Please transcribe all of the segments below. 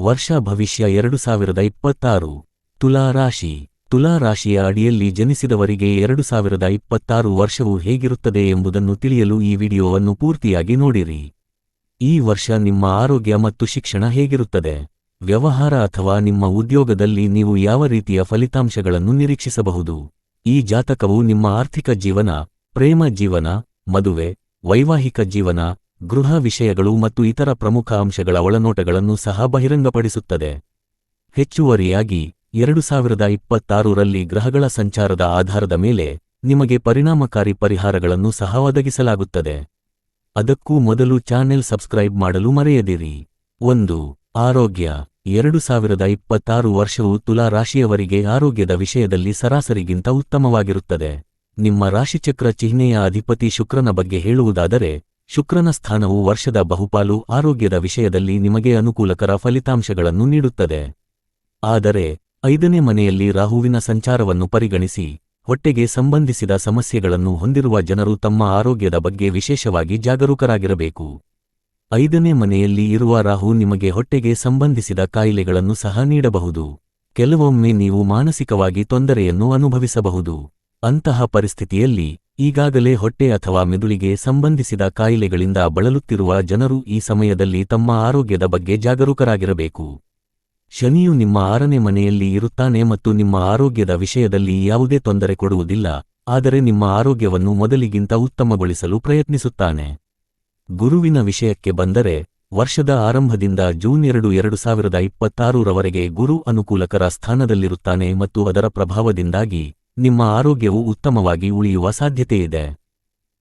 ವರ್ಷ ಭವಿಷ್ಯ ಎರಡು ಸಾವಿರದ ಇಪ್ಪತ್ತಾರು. ತುಲಾ ರಾಶಿ. ತುಲಾ ರಾಶಿಯ ಅಡಿಯಲ್ಲಿ ಜನಿಸಿದವರಿಗೆ ಎರಡು ಸಾವಿರದ ಇಪ್ಪತ್ತಾರು ವರ್ಷವು ಹೇಗಿರುತ್ತದೆ ಎಂಬುದನ್ನು ತಿಳಿಯಲು ಈ ವಿಡಿಯೋವನ್ನು ಪೂರ್ತಿಯಾಗಿ ನೋಡಿರಿ. ಈ ವರ್ಷ ನಿಮ್ಮ ಆರೋಗ್ಯ ಮತ್ತು ಶಿಕ್ಷಣ ಹೇಗಿರುತ್ತದೆ? ವ್ಯವಹಾರ ಅಥವಾ ನಿಮ್ಮ ಉದ್ಯೋಗದಲ್ಲಿ ನೀವು ಯಾವ ರೀತಿಯ ಫಲಿತಾಂಶಗಳನ್ನು ನಿರೀಕ್ಷಿಸಬಹುದು? ಈ ಜಾತಕವು ನಿಮ್ಮ ಆರ್ಥಿಕ ಜೀವನ, ಪ್ರೇಮ ಜೀವನ, ಮದುವೆ, ವೈವಾಹಿಕ ಜೀವನ ಗೃಹ ವಿಷಯಗಳು ಮತ್ತು ಇತರ ಪ್ರಮುಖ ಅಂಶಗಳ ಒಳನೋಟಗಳನ್ನು ಸಹ ಬಹಿರಂಗಪಡಿಸುತ್ತದೆ. ಹೆಚ್ಚುವರಿಯಾಗಿ, ಎರಡು ಸಾವಿರದ ಇಪ್ಪತ್ತಾರರಲ್ಲಿ ಗ್ರಹಗಳ ಸಂಚಾರದ ಆಧಾರದ ಮೇಲೆ ನಿಮಗೆ ಪರಿಣಾಮಕಾರಿ ಪರಿಹಾರಗಳನ್ನು ಸಹ ಒದಗಿಸಲಾಗುತ್ತದೆ. ಅದಕ್ಕೂ ಮೊದಲು ಚಾನೆಲ್ ಸಬ್ಸ್ಕ್ರೈಬ್ ಮಾಡಲು ಮರೆಯದಿರಿ. ಒಂದು, ಆರೋಗ್ಯ. ಎರಡು ಸಾವಿರದ ಇಪ್ಪತ್ತಾರು ವರ್ಷವು ತುಲಾ ರಾಶಿಯವರಿಗೆ ಆರೋಗ್ಯದ ವಿಷಯದಲ್ಲಿ ಸರಾಸರಿಗಿಂತ ಉತ್ತಮವಾಗಿರುತ್ತದೆ. ನಿಮ್ಮ ರಾಶಿಚಕ್ರ ಚಿಹ್ನೆಯ ಅಧಿಪತಿ ಶುಕ್ರನ ಬಗ್ಗೆ ಹೇಳುವುದಾದರೆ ಶುಕ್ರನ ಸ್ಥಾನವು ವರ್ಷದ ಬಹುಪಾಲು ಆರೋಗ್ಯದ ವಿಷಯದಲ್ಲಿ ನಿಮಗೆ ಅನುಕೂಲಕರ ಫಲಿತಾಂಶಗಳನ್ನು ನೀಡುತ್ತದೆ. ಆದರೆ, ಐದನೇ ಮನೆಯಲ್ಲಿ ರಾಹುವಿನ ಸಂಚಾರವನ್ನು ಪರಿಗಣಿಸಿ, ಹೊಟ್ಟೆಗೆ ಸಂಬಂಧಿಸಿದ ಸಮಸ್ಯೆಗಳನ್ನು ಹೊಂದಿರುವ ಜನರು ತಮ್ಮ ಆರೋಗ್ಯದ ಬಗ್ಗೆ ವಿಶೇಷವಾಗಿ ಜಾಗರೂಕರಾಗಿರಬೇಕು. ಐದನೇ ಮನೆಯಲ್ಲಿ ಇರುವ ರಾಹು ನಿಮಗೆ ಹೊಟ್ಟೆಗೆ ಸಂಬಂಧಿಸಿದ ಕಾಯಿಲೆಗಳನ್ನು ಸಹ ನೀಡಬಹುದು. ಕೆಲವೊಮ್ಮೆ ನೀವು ಮಾನಸಿಕವಾಗಿ ತೊಂದರೆಯನ್ನು ಅನುಭವಿಸಬಹುದು. ಅಂತಹ ಪರಿಸ್ಥಿತಿಯಲ್ಲಿ ಈಗಾಗಲೇ ಹೊಟ್ಟೆ ಅಥವಾ ಮೆದುಳಿಗೆ ಸಂಬಂಧಿಸಿದ ಕಾಯಿಲೆಗಳಿಂದ ಬಳಲುತ್ತಿರುವ ಜನರು ಈ ಸಮಯದಲ್ಲಿ ತಮ್ಮ ಆರೋಗ್ಯದ ಬಗ್ಗೆ ಜಾಗರೂಕರಾಗಿರಬೇಕು. ಶನಿಯು ನಿಮ್ಮ ಆರನೇ ಮನೆಯಲ್ಲಿ ಇರುತ್ತಾನೆ ಮತ್ತು ನಿಮ್ಮ ಆರೋಗ್ಯದ ವಿಷಯದಲ್ಲಿ ಯಾವುದೇ ತೊಂದರೆ ಕೊಡುವುದಿಲ್ಲ, ಆದರೆ ನಿಮ್ಮ ಆರೋಗ್ಯವನ್ನು ಮೊದಲಿಗಿಂತ ಉತ್ತಮಗೊಳಿಸಲು ಪ್ರಯತ್ನಿಸುತ್ತಾನೆ. ಗುರುವಿನ ವಿಷಯಕ್ಕೆ ಬಂದರೆ, ವರ್ಷದ ಆರಂಭದಿಂದ ಜೂನ್ ಎರಡು ಎರಡು ಸಾವಿರದ ಇಪ್ಪತ್ತಾರರವರೆಗೆ ಗುರು ಅನುಕೂಲಕರ ಸ್ಥಾನದಲ್ಲಿರುತ್ತಾನೆ ಮತ್ತು ಅದರ ಪ್ರಭಾವದಿಂದಾಗಿ ನಿಮ್ಮ ಆರೋಗ್ಯವು ಉತ್ತಮವಾಗಿ ಉಳಿಯುವ ಸಾಧ್ಯತೆಯಿದೆ.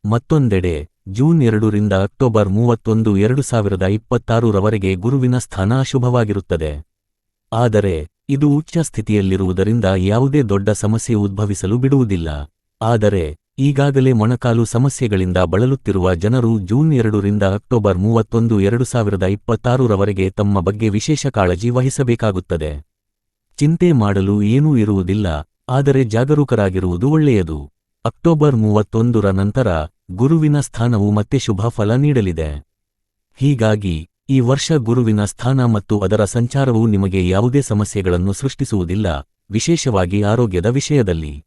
ಮತ್ತೊಂದೆಡೆ, ಜೂನ್ ಎರಡರಿಂದ ಅಕ್ಟೋಬರ್ ಮೂವತ್ತೊಂದು ಎರಡು ಸಾವಿರದ ಇಪ್ಪತ್ತಾರರವರೆಗೆ ಗುರುವಿನ ಸ್ಥಾನ ಅಶುಭವಾಗಿರುತ್ತದೆ. ಆದರೆ, ಇದು ಉಚ್ಚ ಸ್ಥಿತಿಯಲ್ಲಿರುವುದರಿಂದ ಯಾವುದೇ ದೊಡ್ಡ ಸಮಸ್ಯೆ ಉದ್ಭವಿಸಲು ಬಿಡುವುದಿಲ್ಲ. ಆದರೆ, ಈಗಾಗಲೇ ಮೊಣಕಾಲು ಸಮಸ್ಯೆಗಳಿಂದ ಬಳಲುತ್ತಿರುವ ಜನರು ಜೂನ್ ಎರಡರಿಂದ ಅಕ್ಟೋಬರ್ ಮೂವತ್ತೊಂದು ಎರಡು ಸಾವಿರದ ಇಪ್ಪತ್ತಾರರವರೆಗೆ ತಮ್ಮ ಬಗ್ಗೆ ವಿಶೇಷ ಕಾಳಜಿ ವಹಿಸಬೇಕಾಗುತ್ತದೆ. ಚಿಂತೆ ಮಾಡಲು ಏನೂ ಇರುವುದಿಲ್ಲ. ಆದರೆ ಜಾಗರೂಕರಾಗಿರುವುದು ಒಳ್ಳೆಯದು. ಅಕ್ಟೋಬರ್ ಮೂವತ್ತೊಂದರ ನಂತರ ಗುರುವಿನ ಸ್ಥಾನವು ಮತ್ತೆ ಶುಭ ಫಲ ನೀಡಲಿದೆ. ಹೀಗಾಗಿ, ಈ ವರ್ಷ ಗುರುವಿನ ಸ್ಥಾನ ಮತ್ತು ಅದರ ಸಂಚಾರವು ನಿಮಗೆ ಯಾವುದೇ ಸಮಸ್ಯೆಗಳನ್ನು ಸೃಷ್ಟಿಸುವುದಿಲ್ಲ, ವಿಶೇಷವಾಗಿ ಆರೋಗ್ಯದ ವಿಷಯದಲ್ಲಿ.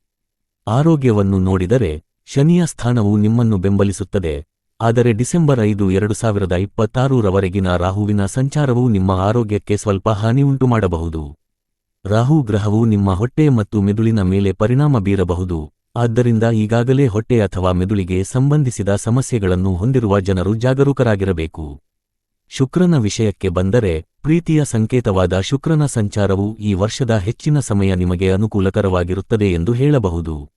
ಆರೋಗ್ಯವನ್ನು ನೋಡಿದರೆ, ಶನಿಯ ಸ್ಥಾನವು ನಿಮ್ಮನ್ನು ಬೆಂಬಲಿಸುತ್ತದೆ, ಆದರೆ ಡಿಸೆಂಬರ್ ಐದು ಎರಡು ಸಾವಿರದ ಇಪ್ಪತ್ತಾರರವರೆಗಿನ ರಾಹುವಿನ ಸಂಚಾರವು ನಿಮ್ಮ ಆರೋಗ್ಯಕ್ಕೆ ಸ್ವಲ್ಪ ಹಾನಿ ಉಂಟುಮಾಡಬಹುದು ರಾಹು ಗ್ರಹವು ನಿಮ್ಮ ಹೊಟ್ಟೆ ಮತ್ತು ಮೆದುಳಿನ ಮೇಲೆ ಪರಿಣಾಮ ಬೀರಬಹುದು. ಆದ್ದರಿಂದ ಈಗಾಗಲೇ ಹೊಟ್ಟೆ ಅಥವಾ ಮೆದುಳಿಗೆ ಸಂಬಂಧಿಸಿದ ಸಮಸ್ಯೆಗಳನ್ನು ಹೊಂದಿರುವ ಜನರು ಜಾಗರೂಕರಾಗಿರಬೇಕು. ಶುಕ್ರನ ವಿಷಯಕ್ಕೆ ಬಂದರೆ, ಪ್ರೀತಿಯ ಸಂಕೇತವಾದ ಶುಕ್ರನ ಸಂಚಾರವು ಈ ವರ್ಷದ ಹೆಚ್ಚಿನ ಸಮಯ ನಿಮಗೆ ಅನುಕೂಲಕರವಾಗಿರುತ್ತದೆ ಎಂದು ಹೇಳಬಹುದು.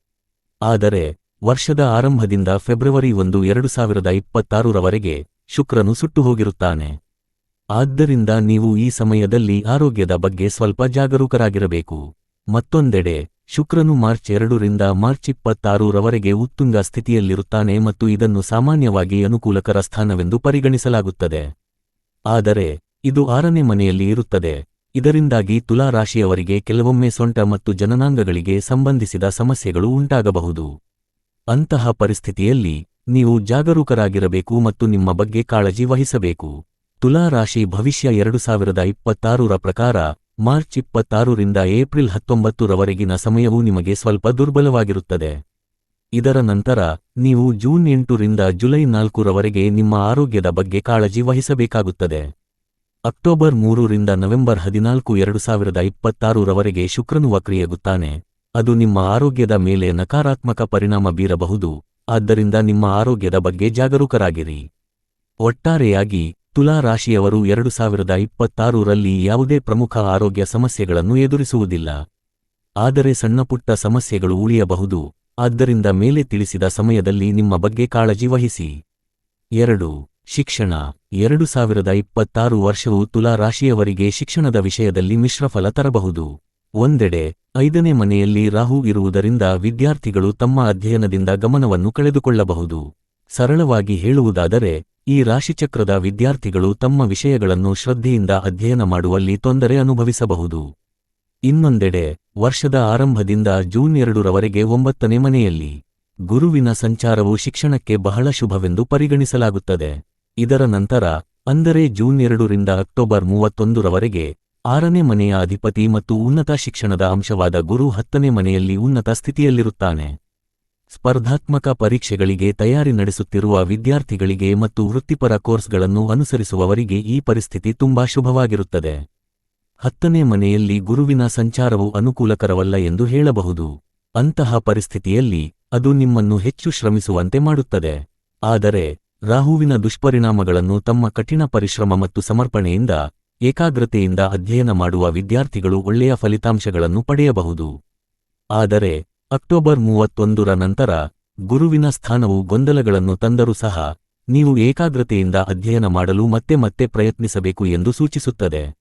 ಆದರೆ, ವರ್ಷದ ಆರಂಭದಿಂದ ಫೆಬ್ರವರಿ ಒಂದು, ಎರಡು ಸಾವಿರದ ಇಪ್ಪತ್ತಾರರವರೆಗೆ ಶುಕ್ರನು ಸುಟ್ಟುಹೋಗಿರುತ್ತಾನೆ ಆದ್ದರಿಂದ ನೀವು ಈ ಸಮಯದಲ್ಲಿ ಆರೋಗ್ಯದ ಬಗ್ಗೆ ಸ್ವಲ್ಪ ಜಾಗರೂಕರಾಗಿರಬೇಕು. ಮತ್ತೊಂದೆಡೆ, ಶುಕ್ರನು ಮಾರ್ಚ್ ಎರಡರಿಂದ ಮಾರ್ಚ್ ಇಪ್ಪತ್ತಾರರವರೆಗೆ ಉತ್ತುಂಗ ಸ್ಥಿತಿಯಲ್ಲಿರುತ್ತಾನೆ ಮತ್ತು ಇದನ್ನು ಸಾಮಾನ್ಯವಾಗಿ ಅನುಕೂಲಕರ ಸ್ಥಾನವೆಂದು ಪರಿಗಣಿಸಲಾಗುತ್ತದೆ. ಆದರೆ, ಇದು ಆರನೇ ಮನೆಯಲ್ಲಿ ಇರುತ್ತದೆ. ಇದರಿಂದಾಗಿ ತುಲಾ ರಾಶಿಯವರಿಗೆ ಕೆಲವೊಮ್ಮೆ ಸೊಂಟ ಮತ್ತು ಜನನಾಂಗಗಳಿಗೆ ಸಂಬಂಧಿಸಿದ ಸಮಸ್ಯೆಗಳು ಉಂಟಾಗಬಹುದು. ಅಂತಹ ಪರಿಸ್ಥಿತಿಯಲ್ಲಿ, ನೀವು ಜಾಗರೂಕರಾಗಿರಬೇಕು ಮತ್ತು ನಿಮ್ಮ ಬಗ್ಗೆ ಕಾಳಜಿ ವಹಿಸಬೇಕು. ತುಲಾ ರಾಶಿ ಭವಿಷ್ಯ ಎರಡು ಸಾವಿರದ ಇಪ್ಪತ್ತಾರರ ಪ್ರಕಾರ ಮಾರ್ಚ್ ಇಪ್ಪತ್ತಾರರಿಂದ ಏಪ್ರಿಲ್ ಹತ್ತೊಂಬತ್ತರವರೆಗಿನ ಸಮಯವು ನಿಮಗೆ ಸ್ವಲ್ಪ ದುರ್ಬಲವಾಗಿರುತ್ತದೆ. ಇದರ ನಂತರ ನೀವು ಜೂನ್ ಎಂಟರಿಂದ ಜುಲೈ ನಾಲ್ಕರವರೆಗೆ ನಿಮ್ಮ ಆರೋಗ್ಯದ ಬಗ್ಗೆ ಕಾಳಜಿ ವಹಿಸಬೇಕಾಗುತ್ತದೆ. ಅಕ್ಟೋಬರ್ ಮೂರರಿಂದ ನವೆಂಬರ್ ಹದಿನಾಲ್ಕು ಎರಡು ಸಾವಿರದ ಇಪ್ಪತ್ತಾರರವರೆಗೆ ಶುಕ್ರನು ವಕ್ರಿಯಾಗುತ್ತಾನೆ. ಅದು ನಿಮ್ಮ ಆರೋಗ್ಯದ ಮೇಲೆ ನಕಾರಾತ್ಮಕ ಪರಿಣಾಮ ಬೀರಬಹುದು. ಆದ್ದರಿಂದ ನಿಮ್ಮ ಆರೋಗ್ಯದ ಬಗ್ಗೆ ಜಾಗರೂಕರಾಗಿರಿ. ಒಟ್ಟಾರೆಯಾಗಿ ತುಲಾ ರಾಶಿಯವರು ಎರಡು ಸಾವಿರದ ಇಪ್ಪತ್ತಾರರಲ್ಲಿ ಯಾವುದೇ ಪ್ರಮುಖ ಆರೋಗ್ಯ ಸಮಸ್ಯೆಗಳನ್ನು ಎದುರಿಸುವುದಿಲ್ಲ. ಆದರೆ ಸಣ್ಣಪುಟ್ಟ ಸಮಸ್ಯೆಗಳು ಉಳಿಯಬಹುದು. ಆದ್ದರಿಂದ ಮೇಲೆ ತಿಳಿಸಿದ ಸಮಯದಲ್ಲಿ ನಿಮ್ಮ ಬಗ್ಗೆ ಕಾಳಜಿ ವಹಿಸಿ. ಎರಡು, ಶಿಕ್ಷಣ. ಎರಡು ಸಾವಿರದ ಇಪ್ಪತ್ತಾರು ವರ್ಷವು ತುಲಾ ರಾಶಿಯವರಿಗೆ ಶಿಕ್ಷಣದ ವಿಷಯದಲ್ಲಿ ಮಿಶ್ರಫಲ ತರಬಹುದು. ಒಂದೆಡೆ, ಐದನೇ ಮನೆಯಲ್ಲಿ ರಾಹು ಇರುವುದರಿಂದ ವಿದ್ಯಾರ್ಥಿಗಳು ತಮ್ಮ ಅಧ್ಯಯನದಿಂದ ಗಮನವನ್ನು ಕಳೆದುಕೊಳ್ಳಬಹುದು. ಸರಳವಾಗಿ ಹೇಳುವುದಾದರೆ ಈ ರಾಶಿಚಕ್ರದ ವಿದ್ಯಾರ್ಥಿಗಳು ತಮ್ಮ ವಿಷಯಗಳನ್ನು ಶ್ರದ್ಧೆಯಿಂದ ಅಧ್ಯಯನ ಮಾಡುವಲ್ಲಿ ತೊಂದರೆ ಅನುಭವಿಸಬಹುದು. ಇನ್ನೊಂದೆಡೆ, ವರ್ಷದ ಆರಂಭದಿಂದ ಜೂನ್ ಎರಡರವರೆಗೆ ಒಂಬತ್ತನೇ ಮನೆಯಲ್ಲಿ, ಗುರುವಿನ ಸಂಚಾರವು ಶಿಕ್ಷಣಕ್ಕೆ ಬಹಳ ಶುಭವೆಂದು ಪರಿಗಣಿಸಲಾಗುತ್ತದೆ. ಇದರ ನಂತರ, ಅಂದರೆ ಜೂನ್ ಎರಡರಿಂದ ಅಕ್ಟೋಬರ್ ಮೂವತ್ತೊಂದರವರೆಗೆ, ಆರನೇ ಮನೆಯ ಅಧಿಪತಿ ಮತ್ತು ಉನ್ನತ ಶಿಕ್ಷಣದ ಅಂಶವಾದ ಗುರು ಹತ್ತನೇ ಮನೆಯಲ್ಲಿ ಉನ್ನತ ಸ್ಥಿತಿಯಲ್ಲಿರುತ್ತಾನೆ. ಸ್ಪರ್ಧಾತ್ಮಕ ಪರೀಕ್ಷೆಗಳಿಗೆ ತಯಾರಿ ನಡೆಸುತ್ತಿರುವ ವಿದ್ಯಾರ್ಥಿಗಳಿಗೆ ಮತ್ತು ವೃತ್ತಿಪರ ಕೋರ್ಸ್ಗಳನ್ನು ಅನುಸರಿಸುವವರಿಗೆ ಈ ಪರಿಸ್ಥಿತಿ ತುಂಬಾ ಶುಭವಾಗಿರುತ್ತದೆ. ಹತ್ತನೇ ಮನೆಯಲ್ಲಿ ಗುರುವಿನ ಸಂಚಾರವು ಅನುಕೂಲಕರವಲ್ಲ ಎಂದು ಹೇಳಬಹುದು. ಅಂತಹ ಪರಿಸ್ಥಿತಿಯಲ್ಲಿ ಅದು ನಿಮ್ಮನ್ನು ಹೆಚ್ಚು ಶ್ರಮಿಸುವಂತೆ ಮಾಡುತ್ತದೆ. ಆದರೆ, ರಾಹುವಿನ ದುಷ್ಪರಿಣಾಮಗಳನ್ನು ತಮ್ಮ ಕಠಿಣ ಪರಿಶ್ರಮ ಮತ್ತು ಸಮರ್ಪಣೆಯಿಂದ, ಏಕಾಗ್ರತೆಯಿಂದ ಅಧ್ಯಯನ ಮಾಡುವ ವಿದ್ಯಾರ್ಥಿಗಳು ಒಳ್ಳೆಯ ಫಲಿತಾಂಶಗಳನ್ನು ಪಡೆಯಬಹುದು. ಆದರೆ ಅಕ್ಟೋಬರ್ ಮೂವತ್ತೊಂದರ ನಂತರ ಗುರುವಿನ ಸ್ಥಾನವು ಗೊಂದಲಗಳನ್ನು ತಂದರೂ ಸಹ ನೀವು ಏಕಾಗ್ರತೆಯಿಂದ ಅಧ್ಯಯನ ಮಾಡಲು ಮತ್ತೆ ಮತ್ತೆ ಪ್ರಯತ್ನಿಸಬೇಕು ಎಂದು ಸೂಚಿಸುತ್ತದೆ.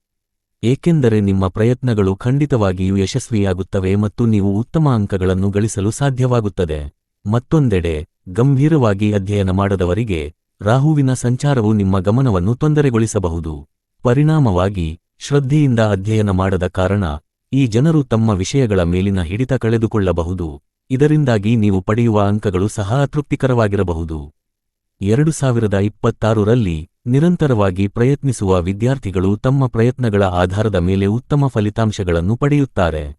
ಏಕೆಂದರೆ ನಿಮ್ಮ ಪ್ರಯತ್ನಗಳು ಖಂಡಿತವಾಗಿಯೂ ಯಶಸ್ವಿಯಾಗುತ್ತವೆ ಮತ್ತು ನೀವು ಉತ್ತಮ ಅಂಕಗಳನ್ನು ಗಳಿಸಲು ಸಾಧ್ಯವಾಗುತ್ತದೆ. ಮತ್ತೊಂದೆಡೆ, ಗಂಭೀರವಾಗಿ ಅಧ್ಯಯನ ಮಾಡದವರಿಗೆ ರಾಹುವಿನ ಸಂಚಾರವು ನಿಮ್ಮ ಗಮನವನ್ನು ತೊಂದರೆಗೊಳಿಸಬಹುದು. ಪರಿಣಾಮವಾಗಿ, ಶ್ರದ್ಧೆಯಿಂದ ಅಧ್ಯಯನ ಮಾಡದ ಕಾರಣ ಈ ಜನರು ತಮ್ಮ ವಿಷಯಗಳ ಮೇಲಿನ ಹಿಡಿತ ಕಳೆದುಕೊಳ್ಳಬಹುದು. ಇದರಿಂದಾಗಿ ನೀವು ಪಡೆಯುವ ಅಂಕಗಳು ಸಹ ಅತೃಪ್ತಿಕರವಾಗಿರಬಹುದು. ಎರಡು ಸಾವಿರದ ಇಪ್ಪತ್ತಾರರಲ್ಲಿ ನಿರಂತರವಾಗಿ ಪ್ರಯತ್ನಿಸುವ ವಿದ್ಯಾರ್ಥಿಗಳು ತಮ್ಮ ಪ್ರಯತ್ನಗಳ ಆಧಾರದ ಮೇಲೆ ಉತ್ತಮ ಫಲಿತಾಂಶಗಳನ್ನು ಪಡೆಯುತ್ತಾರೆ.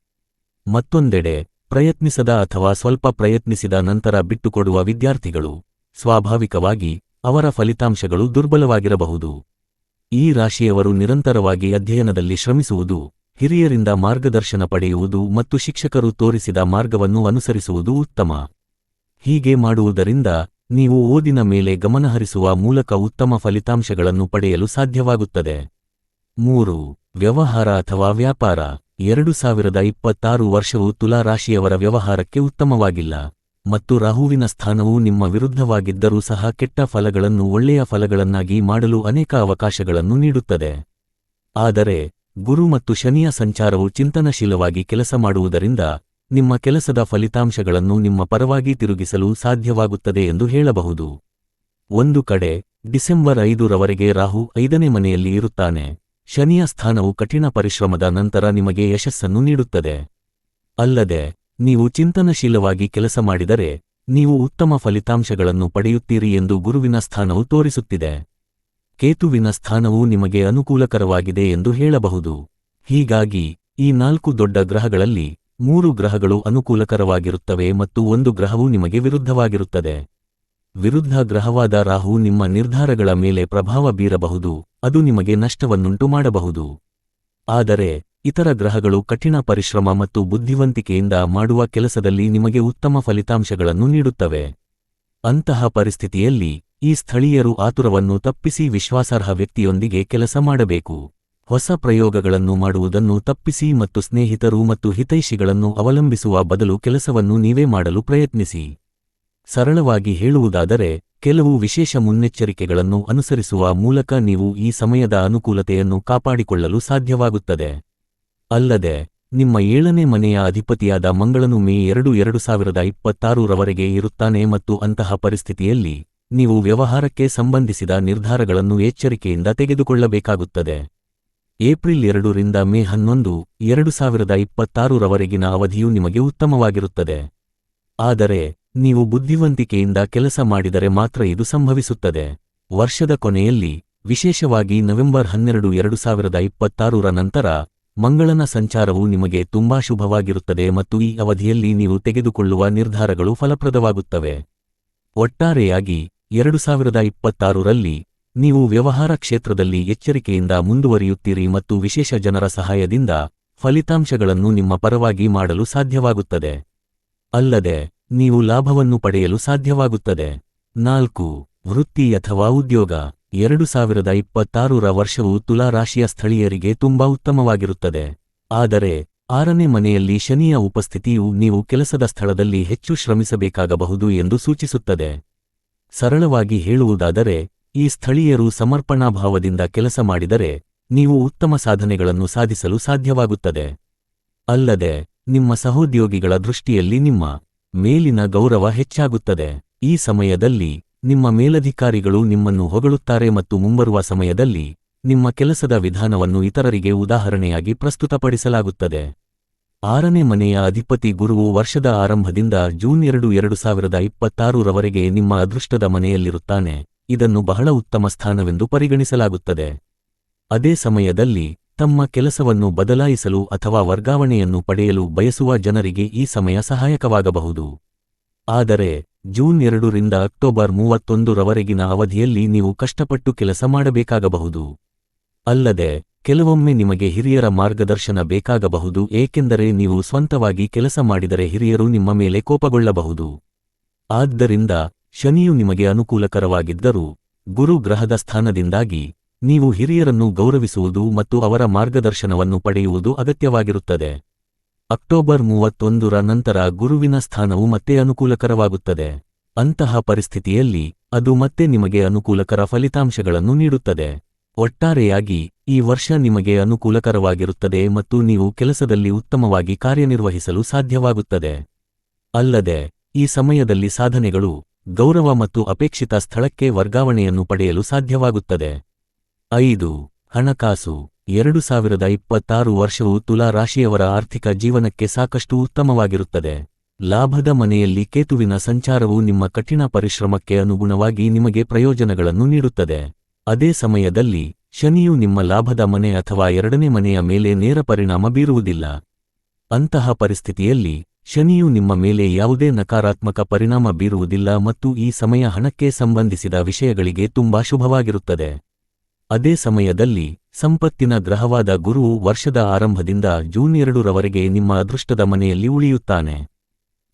ಮತ್ತೊಂದೆಡೆ, ಪ್ರಯತ್ನಿಸದ ಅಥವಾ ಸ್ವಲ್ಪ ಪ್ರಯತ್ನಿಸಿದ ನಂತರ ಬಿಟ್ಟುಕೊಡುವ ವಿದ್ಯಾರ್ಥಿಗಳು, ಸ್ವಾಭಾವಿಕವಾಗಿ ಅವರ ಫಲಿತಾಂಶಗಳು ದುರ್ಬಲವಾಗಿರಬಹುದು. ಈ ರಾಶಿಯವರು ನಿರಂತರವಾಗಿ ಅಧ್ಯಯನದಲ್ಲಿ ಶ್ರಮಿಸುವುದು ಹಿರಿಯರಿಂದ ಮಾರ್ಗದರ್ಶನ ಪಡೆಯುವುದು ಮತ್ತು ಶಿಕ್ಷಕರು ತೋರಿಸಿದ ಮಾರ್ಗವನ್ನು ಅನುಸರಿಸುವುದು ಉತ್ತಮ. ಹೀಗೆ ಮಾಡುವುದರಿಂದ ನೀವು ಓದಿನ ಮೇಲೆ ಗಮನಹರಿಸುವ ಮೂಲಕ ಉತ್ತಮ ಫಲಿತಾಂಶಗಳನ್ನು ಪಡೆಯಲು ಸಾಧ್ಯವಾಗುತ್ತದೆ. ಮೂರು, ವ್ಯವಹಾರ ಅಥವಾ ವ್ಯಾಪಾರ. ಎರಡು ಸಾವಿರದ ಇಪ್ಪತ್ತಾರು ವರ್ಷವು ತುಲಾ ರಾಶಿಯವರ ವ್ಯವಹಾರಕ್ಕೆ ಉತ್ತಮವಾಗಿಲ್ಲ. ಮತ್ತು ರಾಹುವಿನ ಸ್ಥಾನವು ನಿಮ್ಮ ವಿರುದ್ಧವಾಗಿದ್ದರೂ ಸಹ ಕೆಟ್ಟ ಫಲಗಳನ್ನು ಒಳ್ಳೆಯ ಫಲಗಳನ್ನಾಗಿ ಮಾಡಲು ಅನೇಕ ಅವಕಾಶಗಳನ್ನು ನೀಡುತ್ತದೆ. ಆದರೆ ಗುರು ಮತ್ತು ಶನಿಯ ಸಂಚಾರವು ಚಿಂತನಶೀಲವಾಗಿ ಕೆಲಸ ಮಾಡುವುದರಿಂದ ನಿಮ್ಮ ಕೆಲಸದ ಫಲಿತಾಂಶಗಳನ್ನು ನಿಮ್ಮ ಪರವಾಗಿ ತಿರುಗಿಸಲು ಸಾಧ್ಯವಾಗುತ್ತದೆ ಎಂದು ಹೇಳಬಹುದು. ಒಂದು ಕಡೆ, ಡಿಸೆಂಬರ್ ಐದರವರೆಗೆ ರಾಹು ಐದನೇ ಮನೆಯಲ್ಲಿ ಇರುತ್ತಾನೆ. ಶನಿಯ ಸ್ಥಾನವು ಕಠಿಣ ಪರಿಶ್ರಮದ ನಂತರ ನಿಮಗೆ ಯಶಸ್ಸನ್ನು ನೀಡುತ್ತದೆ. ಅಲ್ಲದೆ, ನೀವು ಚಿಂತನಶೀಲವಾಗಿ ಕೆಲಸ ಮಾಡಿದರೆ, ನೀವು ಉತ್ತಮ ಫಲಿತಾಂಶಗಳನ್ನು ಪಡೆಯುತ್ತೀರಿ ಎಂದು ಗುರುವಿನ ಸ್ಥಾನವು ತೋರಿಸುತ್ತಿದೆ. ಕೇತುವಿನ ಸ್ಥಾನವು ನಿಮಗೆ ಅನುಕೂಲಕರವಾಗಿದೆ ಎಂದು ಹೇಳಬಹುದು. ಹೀಗಾಗಿ, ಈ ನಾಲ್ಕು ದೊಡ್ಡ ಗ್ರಹಗಳಲ್ಲಿ ಮೂರು ಗ್ರಹಗಳು ಅನುಕೂಲಕರವಾಗಿರುತ್ತವೆ ಮತ್ತು ಒಂದು ಗ್ರಹವು ನಿಮಗೆ ವಿರುದ್ಧವಾಗಿರುತ್ತದೆ. ವಿರುದ್ಧ ಗ್ರಹವಾದ ರಾಹು ನಿಮ್ಮ ನಿರ್ಧಾರಗಳ ಮೇಲೆ ಪ್ರಭಾವ ಬೀರಬಹುದು, ಅದು ನಿಮಗೆ ನಷ್ಟವನ್ನುಂಟು ಮಾಡಬಹುದು. ಆದರೆ, ಇತರ ಗ್ರಹಗಳು ಕಠಿಣ ಪರಿಶ್ರಮ ಮತ್ತು ಬುದ್ಧಿವಂತಿಕೆಯಿಂದ ಮಾಡುವ ಕೆಲಸದಲ್ಲಿ ನಿಮಗೆ ಉತ್ತಮ ಫಲಿತಾಂಶಗಳನ್ನು ನೀಡುತ್ತವೆ. ಅಂತಹ ಪರಿಸ್ಥಿತಿಯಲ್ಲಿ ಈ ಸ್ಥಳೀಯರು ಆತುರವನ್ನು ತಪ್ಪಿಸಿ ವಿಶ್ವಾಸಾರ್ಹ ವ್ಯಕ್ತಿಯೊಂದಿಗೆ ಕೆಲಸ ಮಾಡಬೇಕು. ಹೊಸ ಪ್ರಯೋಗಗಳನ್ನು ಮಾಡುವುದನ್ನು ತಪ್ಪಿಸಿ ಮತ್ತು ಸ್ನೇಹಿತರು ಮತ್ತು ಹಿತೈಷಿಗಳನ್ನು ಅವಲಂಬಿಸುವ ಬದಲು ಕೆಲಸವನ್ನು ನೀವೇ ಮಾಡಲು ಪ್ರಯತ್ನಿಸಿ. ಸರಳವಾಗಿ ಹೇಳುವುದಾದರೆ, ಕೆಲವು ವಿಶೇಷ ಮುನ್ನೆಚ್ಚರಿಕೆಗಳನ್ನು ಅನುಸರಿಸುವ ಮೂಲಕ ನೀವು ಈ ಸಮಯದ ಅನುಕೂಲತೆಯನ್ನು ಕಾಪಾಡಿಕೊಳ್ಳಲು ಸಾಧ್ಯವಾಗುತ್ತದೆ. ಅಲ್ಲದೆ, ನಿಮ್ಮ ಏಳನೇ ಮನೆಯ ಅಧಿಪತಿಯಾದ ಮಂಗಳನು ಮೇ ಎರಡು ಎರಡು ಸಾವಿರದ ಇಪ್ಪತ್ತಾರರವರೆಗೆ ಇರುತ್ತಾನೆ ಮತ್ತು ಅಂತಹ ಪರಿಸ್ಥಿತಿಯಲ್ಲಿ ನೀವು ವ್ಯವಹಾರಕ್ಕೆ ಸಂಬಂಧಿಸಿದ ನಿರ್ಧಾರಗಳನ್ನು ಎಚ್ಚರಿಕೆಯಿಂದ ತೆಗೆದುಕೊಳ್ಳಬೇಕಾಗುತ್ತದೆ. ಏಪ್ರಿಲ್ ಎರಡರಿಂದ ಮೇ ಹನ್ನೊಂದು ಎರಡು ಸಾವಿರದ ಇಪ್ಪತ್ತಾರರವರೆಗಿನ ಅವಧಿಯು ನಿಮಗೆ ಉತ್ತಮವಾಗಿರುತ್ತದೆ. ಆದರೆ, ನೀವು ಬುದ್ಧಿವಂತಿಕೆಯಿಂದ ಕೆಲಸ ಮಾಡಿದರೆ ಮಾತ್ರ ಇದು ಸಂಭವಿಸುತ್ತದೆ. ವರ್ಷದ ಕೊನೆಯಲ್ಲಿ, ವಿಶೇಷವಾಗಿ ನವೆಂಬರ್ ಹನ್ನೆರಡು ಎರಡು ಸಾವಿರದ ಇಪ್ಪತ್ತಾರರ ನಂತರ, ಮಂಗಳನ ಸಂಚಾರವು ನಿಮಗೆ ತುಂಬಾ ಶುಭವಾಗಿರುತ್ತದೆ ಮತ್ತು ಈ ಅವಧಿಯಲ್ಲಿ ನೀವು ತೆಗೆದುಕೊಳ್ಳುವ ನಿರ್ಧಾರಗಳು ಫಲಪ್ರದವಾಗುತ್ತವೆ. ಒಟ್ಟಾರೆಯಾಗಿ ಎರಡು ಸಾವಿರದ ಇಪ್ಪತ್ತಾರರಲ್ಲಿ ನೀವು ವ್ಯವಹಾರ ಕ್ಷೇತ್ರದಲ್ಲಿ ಎಚ್ಚರಿಕೆಯಿಂದ ಮುಂದುವರಿಯುತ್ತೀರಿ ಮತ್ತು ವಿಶೇಷ ಜನರ ಸಹಾಯದಿಂದ ಫಲಿತಾಂಶಗಳನ್ನು ನಿಮ್ಮ ಪರವಾಗಿ ಮಾಡಲು ಸಾಧ್ಯವಾಗುತ್ತದೆ. ಅಲ್ಲದೆ, ನೀವು ಲಾಭವನ್ನು ಪಡೆಯಲು ಸಾಧ್ಯವಾಗುತ್ತದೆ. ನಾಲ್ಕು, ವೃತ್ತಿ ಅಥವಾ ಉದ್ಯೋಗ. ಎರಡು ಸಾವಿರದ ಇಪ್ಪತ್ತಾರರ ವರ್ಷವು ತುಲಾ ರಾಶಿಯ ಸ್ಥಳೀಯರಿಗೆ ತುಂಬಾ ಉತ್ತಮವಾಗಿರುತ್ತದೆ. ಆದರೆ, ಆರನೇ ಮನೆಯಲ್ಲಿ ಶನಿಯ ಉಪಸ್ಥಿತಿಯು ನೀವು ಕೆಲಸದ ಸ್ಥಳದಲ್ಲಿ ಹೆಚ್ಚು ಶ್ರಮಿಸಬೇಕಾಗಬಹುದು ಎಂದು ಸೂಚಿಸುತ್ತದೆ. ಸರಳವಾಗಿ ಹೇಳುವುದಾದರೆ, ಈ ಸ್ಥಳೀಯರು ಸಮರ್ಪಣಾಭಾವದಿಂದ ಕೆಲಸ ಮಾಡಿದರೆ, ನೀವು ಉತ್ತಮ ಸಾಧನೆಗಳನ್ನು ಸಾಧಿಸಲು ಸಾಧ್ಯವಾಗುತ್ತದೆ. ಅಲ್ಲದೆ, ನಿಮ್ಮ ಸಹೋದ್ಯೋಗಿಗಳ ದೃಷ್ಟಿಯಲ್ಲಿ ನಿಮ್ಮ ಮೇಲಿನ ಗೌರವ ಹೆಚ್ಚಾಗುತ್ತದೆ. ಈ ಸಮಯದಲ್ಲಿ ನಿಮ್ಮ ಮೇಲಧಿಕಾರಿಗಳು ನಿಮ್ಮನ್ನು ಹೊಗಳುತ್ತಾರೆ ಮತ್ತು ಮುಂಬರುವ ಸಮಯದಲ್ಲಿ ನಿಮ್ಮ ಕೆಲಸದ ವಿಧಾನವನ್ನು ಇತರರಿಗೆ ಉದಾಹರಣೆಯಾಗಿ ಪ್ರಸ್ತುತಪಡಿಸಲಾಗುತ್ತದೆ. ಆರನೇ ಮನೆಯ ಅಧಿಪತಿ ಗುರುವು ವರ್ಷದ ಆರಂಭದಿಂದ ಜೂನ್ ಎರಡು ಎರಡು ಸಾವಿರದ ಇಪ್ಪತ್ತಾರರವರೆಗೆ ನಿಮ್ಮ ಅದೃಷ್ಟದ ಮನೆಯಲ್ಲಿರುತ್ತಾನೆ. ಇದನ್ನು ಬಹಳ ಉತ್ತಮ ಸ್ಥಾನವೆಂದು ಪರಿಗಣಿಸಲಾಗುತ್ತದೆ. ಅದೇ ಸಮಯದಲ್ಲಿ ತಮ್ಮ ಕೆಲಸವನ್ನು ಬದಲಾಯಿಸಲು ಅಥವಾ ವರ್ಗಾವಣೆಯನ್ನು ಪಡೆಯಲು ಬಯಸುವ ಜನರಿಗೆ ಈ ಸಮಯ ಸಹಾಯಕವಾಗಬಹುದು. ಆದರೆ, ಜೂನ್ ಎರಡರಿಂದ ಅಕ್ಟೋಬರ್ ಮೂವತ್ತೊಂದು ರವರೆಗಿನ ಅವಧಿಯಲ್ಲಿ ನೀವು ಕಷ್ಟಪಟ್ಟು ಕೆಲಸ ಮಾಡಬೇಕಾಗಬಹುದು. ಅಲ್ಲದೆ ಕೆಲವೊಮ್ಮೆ ನಿಮಗೆ ಹಿರಿಯರ ಮಾರ್ಗದರ್ಶನ ಬೇಕಾಗಬಹುದು, ಏಕೆಂದರೆ ನೀವು ಸ್ವಂತವಾಗಿ ಕೆಲಸ ಮಾಡಿದರೆ ಹಿರಿಯರು ನಿಮ್ಮ ಮೇಲೆ ಕೋಪಗೊಳ್ಳಬಹುದು. ಆದ್ದರಿಂದ ಶನಿಯು ನಿಮಗೆ ಅನುಕೂಲಕರವಾಗಿದ್ದರೂ, ಗುರು ಗ್ರಹದ ಸ್ಥಾನದಿಂದಾಗಿ ನೀವು ಹಿರಿಯರನ್ನು ಗೌರವಿಸುವುದು ಮತ್ತು ಅವರ ಮಾರ್ಗದರ್ಶನವನ್ನು ಪಡೆಯುವುದು ಅಗತ್ಯವಾಗಿರುತ್ತದೆ. ಅಕ್ಟೋಬರ್ ಮೂವತ್ತೊಂದರ ನಂತರ ಗುರುವಿನ ಸ್ಥಾನವು ಮತ್ತೆ ಅನುಕೂಲಕರವಾಗುತ್ತದೆ. ಅಂತಹ ಪರಿಸ್ಥಿತಿಯಲ್ಲಿ ಅದು ಮತ್ತೆ ನಿಮಗೆ ಅನುಕೂಲಕರ ಫಲಿತಾಂಶಗಳನ್ನು ನೀಡುತ್ತದೆ. ಒಟ್ಟಾರೆಯಾಗಿ ಈ ವರ್ಷ ನಿಮಗೆ ಅನುಕೂಲಕರವಾಗಿರುತ್ತದೆ ಮತ್ತು ನೀವು ಕೆಲಸದಲ್ಲಿ ಉತ್ತಮವಾಗಿ ಕಾರ್ಯನಿರ್ವಹಿಸಲು ಸಾಧ್ಯವಾಗುತ್ತದೆ. ಅಲ್ಲದೆ, ಈ ಸಮಯದಲ್ಲಿ ಸಾಧನೆಗಳು, ಗೌರವ ಮತ್ತು ಅಪೇಕ್ಷಿತ ಸ್ಥಳಕ್ಕೆ ವರ್ಗಾವಣೆಯನ್ನು ಪಡೆಯಲು ಸಾಧ್ಯವಾಗುತ್ತದೆ. ಐದು, ಹಣಕಾಸು. ಎರಡು ಸಾವಿರದ ಇಪ್ಪತ್ತಾರು ವರ್ಷವು ತುಲಾ ರಾಶಿಯವರ ಆರ್ಥಿಕ ಜೀವನಕ್ಕೆ ಸಾಕಷ್ಟು ಉತ್ತಮವಾಗಿರುತ್ತದೆ. ಲಾಭದ ಮನೆಯಲ್ಲಿ ಕೇತುವಿನ ಸಂಚಾರವು ನಿಮ್ಮ ಕಠಿಣ ಪರಿಶ್ರಮಕ್ಕೆ ಅನುಗುಣವಾಗಿ ನಿಮಗೆ ಪ್ರಯೋಜನಗಳನ್ನು ನೀಡುತ್ತದೆ. ಅದೇ ಸಮಯದಲ್ಲಿ ಶನಿಯು ನಿಮ್ಮ ಲಾಭದ ಮನೆ ಅಥವಾ ಎರಡನೇ ಮನೆಯ ಮೇಲೆ ನೇರ ಪರಿಣಾಮ ಬೀರುವುದಿಲ್ಲ. ಅಂತಹ ಪರಿಸ್ಥಿತಿಯಲ್ಲಿ ಶನಿಯು ನಿಮ್ಮ ಮೇಲೆ ಯಾವುದೇ ನಕಾರಾತ್ಮಕ ಪರಿಣಾಮ ಬೀರುವುದಿಲ್ಲ ಮತ್ತು ಈ ಸಮಯ ಹಣಕ್ಕೆ ಸಂಬಂಧಿಸಿದ ವಿಷಯಗಳಿಗೆ ತುಂಬಾ ಶುಭವಾಗಿರುತ್ತದೆ. ಅದೇ ಸಮಯದಲ್ಲಿ ಸಂಪತ್ತಿನ ಗ್ರಹವಾದ ಗುರುವು ವರ್ಷದ ಆರಂಭದಿಂದ ಜೂನ್ ಎರಡರವರೆಗೆ ನಿಮ್ಮ ಅದೃಷ್ಟದ ಮನೆಯಲ್ಲಿ ಉಳಿಯುತ್ತಾನೆ.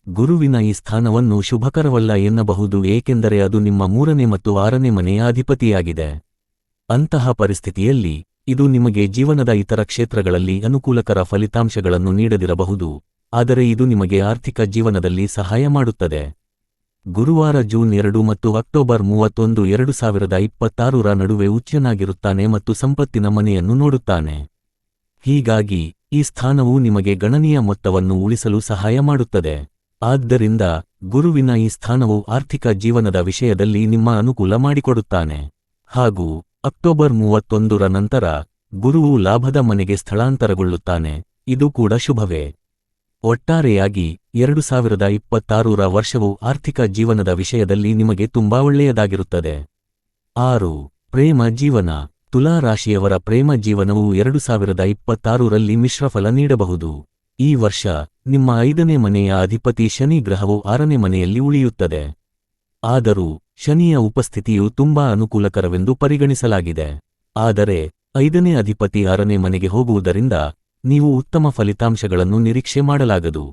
ಗುರುವಿನ ಈ ಸ್ಥಾನವನ್ನು ಶುಭಕರವಲ್ಲ ಎನ್ನಬಹುದು, ಏಕೆಂದರೆ ಅದು ನಿಮ್ಮ ಮೂರನೇ ಮತ್ತು ಆರನೇ ಮನೆಯ ಅಧಿಪತಿಯಾಗಿದೆ ಅಂತಹ ಪರಿಸ್ಥಿತಿಯಲ್ಲಿ, ಇದು ನಿಮಗೆ ಜೀವನದ ಇತರ ಕ್ಷೇತ್ರಗಳಲ್ಲಿ ಅನುಕೂಲಕರ ಫಲಿತಾಂಶಗಳನ್ನು ನೀಡದಿರಬಹುದು, ಆದರೆ ಇದು ನಿಮಗೆ ಆರ್ಥಿಕ ಜೀವನದಲ್ಲಿ ಸಹಾಯ ಮಾಡುತ್ತದೆ. ಗುರುವಾರ ಜೂನ್ ಎರಡು ಮತ್ತು ಅಕ್ಟೋಬರ್ ಮೂವತ್ತೊಂದು ಎರಡು ಸಾವಿರದ ಇಪ್ಪತ್ತಾರರ ನಡುವೆ ಉಚ್ಚನಾಗಿರುತ್ತಾನೆ ಮತ್ತು ಸಂಪತ್ತಿನ ಮನೆಯನ್ನು ನೋಡುತ್ತಾನೆ. ಹೀಗಾಗಿ, ಈ ಸ್ಥಾನವು ನಿಮಗೆ ಗಣನೀಯ ಮೊತ್ತವನ್ನು ಉಳಿಸಲು ಸಹಾಯ ಮಾಡುತ್ತದೆ. ಆದ್ದರಿಂದ ಗುರುವಿನ ಈ ಸ್ಥಾನವು ಆರ್ಥಿಕ ಜೀವನದ ವಿಷಯದಲ್ಲಿ ನಿಮ್ಮ ಅನುಕೂಲ ಮಾಡಿಕೊಡುತ್ತಾನೆ. ಹಾಗೂ ಅಕ್ಟೋಬರ್ ಮೂವತ್ತೊಂದರ ನಂತರ ಗುರುವು ಲಾಭದ ಮನೆಗೆ ಸ್ಥಳಾಂತರಗೊಳ್ಳುತ್ತಾನೆ. ಇದು ಕೂಡ ಶುಭವೇ. ಒಟ್ಟಾರೆಯಾಗಿ ಎರಡು ಸಾವಿರದ ಇಪ್ಪತ್ತಾರರ ವರ್ಷವು ಆರ್ಥಿಕ ಜೀವನದ ವಿಷಯದಲ್ಲಿ ನಿಮಗೆ ತುಂಬಾ ಒಳ್ಳೆಯದಾಗಿರುತ್ತದೆ. ಆರು, ಪ್ರೇಮ ಜೀವನ. ತುಲಾ ರಾಶಿಯವರ ಪ್ರೇಮ ಜೀವನವು ಎರಡು ಸಾವಿರದ ಇಪ್ಪತ್ತಾರರಲ್ಲಿ ಮಿಶ್ರಫಲ ನೀಡಬಹುದು. ಈ ವರ್ಷ ನಿಮ್ಮ ಐದನೇ ಮನೆಯ ಅಧಿಪತಿ ಶನಿ ಗ್ರಹವು ಆರನೇ ಮನೆಯಲ್ಲಿ ಉಳಿಯುತ್ತದೆ. ಆದರೂ ಶನಿಯ ಉಪಸ್ಥಿತಿಯು ತುಂಬಾ ಅನುಕೂಲಕರವೆಂದು ಪರಿಗಣಿಸಲಾಗಿದೆ. ಆದರೆ ಐದನೇ ಅಧಿಪತಿ ಆರನೇ ಮನೆಗೆ ಹೋಗುವುದರಿಂದ ನೀವು ಉತ್ತಮ ಫಲಿತಾಂಶಗಳನ್ನು ನಿರೀಕ್ಷೆ ಮಾಡಲಾಗದು.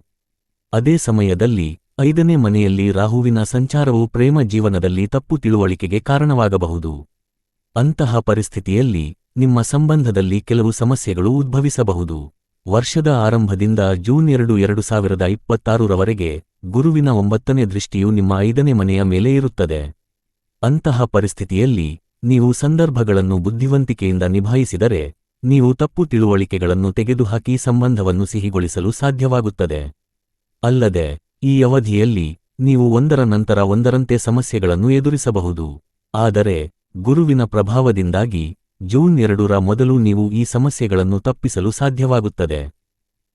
ಅದೇ ಸಮಯದಲ್ಲಿ ಐದನೇ ಮನೆಯಲ್ಲಿ ರಾಹುವಿನ ಸಂಚಾರವು ಪ್ರೇಮ ಜೀವನದಲ್ಲಿ ತಪ್ಪು ತಿಳುವಳಿಕೆಗೆ ಕಾರಣವಾಗಬಹುದು. ಅಂತಹ ಪರಿಸ್ಥಿತಿಯಲ್ಲಿ ನಿಮ್ಮ ಸಂಬಂಧದಲ್ಲಿ ಕೆಲವು ಸಮಸ್ಯೆಗಳು ಉದ್ಭವಿಸಬಹುದು. ವರ್ಷದ ಆರಂಭದಿಂದ ಜೂನ್ ಎರಡು ಎರಡು ಸಾವಿರದ ಇಪ್ಪತ್ತಾರರವರೆಗೆ ಗುರುವಿನ ಒಂಬತ್ತನೇ ದೃಷ್ಟಿಯು ನಿಮ್ಮ ಐದನೇ ಮನೆಯ ಮೇಲೆ ಇರುತ್ತದೆ. ಅಂತಹ ಪರಿಸ್ಥಿತಿಯಲ್ಲಿ ನೀವು ಸಂದರ್ಭಗಳನ್ನು ಬುದ್ಧಿವಂತಿಕೆಯಿಂದ ನಿಭಾಯಿಸಿದರೆ ನೀವು ತಪ್ಪು ತಿಳುವಳಿಕೆಗಳನ್ನು ತೆಗೆದುಹಾಕಿ ಸಂಬಂಧವನ್ನು ಸಿಹಿಗೊಳಿಸಲು ಸಾಧ್ಯವಾಗುತ್ತದೆ. ಅಲ್ಲದೆ, ಈ ಅವಧಿಯಲ್ಲಿ ನೀವು ಒಂದರ ನಂತರ ಒಂದರಂತೆ ಸಮಸ್ಯೆಗಳನ್ನು ಎದುರಿಸಬಹುದು. ಆದರೆ, ಗುರುವಿನ ಪ್ರಭಾವದಿಂದಾಗಿ ಜೂನ್ ಎರಡರ ಮೊದಲು ನೀವು ಈ ಸಮಸ್ಯೆಗಳನ್ನು ತಪ್ಪಿಸಲು ಸಾಧ್ಯವಾಗುತ್ತದೆ.